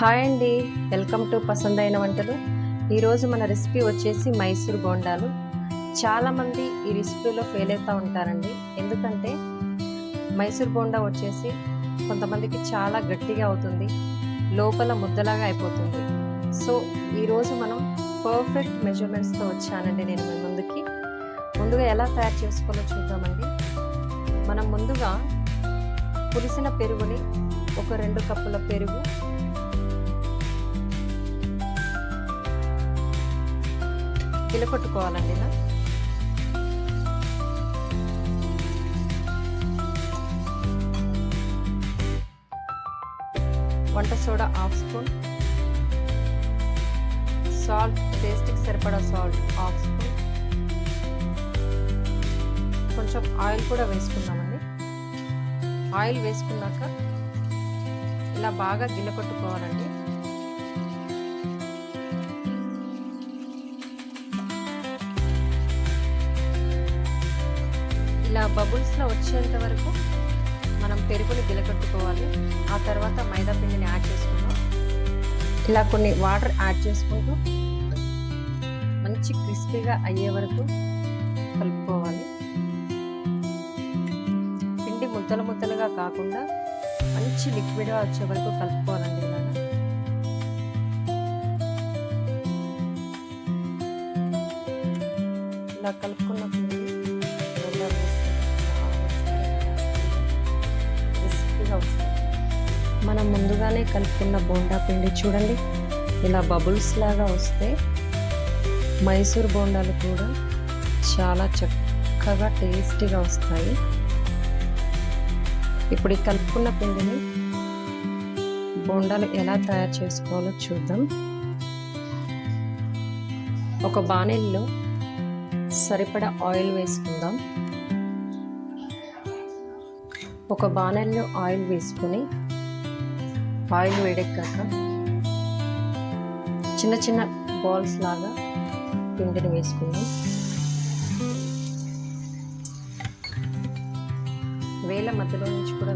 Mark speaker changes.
Speaker 1: Hi అండి. Welcome to పసందైన వంటలు. ఈరోజు మన రెసిపీ వచ్చేసి మైసూర్ బోండాలు. చాలామంది ఈ రెసిపీలో ఫెయిల్ అవుతూ ఉంటారండి. ఎందుకంటే మైసూర్ బోండా వచ్చేసి కొంతమందికి చాలా గట్టిగా అవుతుంది. లోపల ముద్దలాగా అయిపోతుంది. సో ఈరోజు మనం పర్ఫెక్ట్ మెజర్మెంట్స్తో వచ్చానండి నేను మీ ముందుకి. ముందుగా ఎలా తయారు చేసుకోవాలో చూద్దామండి. మనం ముందుగా పులిసిన పెరుగుని ఒక రెండు కప్పుల పెరుగు గిలకొట్టుకోవాలండి ఇలా. వంట సోడా హాఫ్ స్పూన్. సాల్ట్ టేస్ట్కి సరిపడా సాల్ట్ హాఫ్ స్పూన్. కొంచెం ఆయిల్ కూడా వేసుకున్నామండి ఆయిల్ వేసుకున్నాక ఇలా బాగా గిన్నెకొట్టుకోవాలండి ఇలా బబుల్స్లో వచ్చేంత వరకు మనం పెరుగుని గిలకట్టుకోవాలి. ఆ తర్వాత మైదా పిండిని యాడ్ చేసుకుందాం. ఇలా కొన్ని వాటర్ యాడ్ చేసుకుంటూ మంచి క్రిస్పీగా అయ్యే వరకు కలుపుకోవాలి. పిండి ముద్దలు ముద్దలుగా కాకుండా మంచి లిక్విడ్గా వచ్చే వరకు కలుపుకోవాలండి ఇలాగా ఇలా కలుపుకున్న పిండి బెల్లం వస్తాయి మనం ముందుగానే కలుపుకున్న బోండా పిండి చూడండి. ఇలా బబుల్స్ లాగా వస్తే మైసూర్ బోండాలు కూడా చాలా చక్కగా టేస్టీగా వస్తాయి. ఇప్పుడు ఈ కలుపుకున్న పిండిని బోండాలు ఎలా తయారు చేసుకోవాలో చూద్దాం. ఒక బాణెల్లో సరిపడా ఆయిల్ వేసుకుందాం. ఒక బాణల్లో ఆయిల్ వేసుకొని ఆయిల్ వేడెక్కాక చిన్న చిన్న బాల్స్ లాగా పిండిని వేసుకుందాం వేల మధ్యలో నుంచి కూడా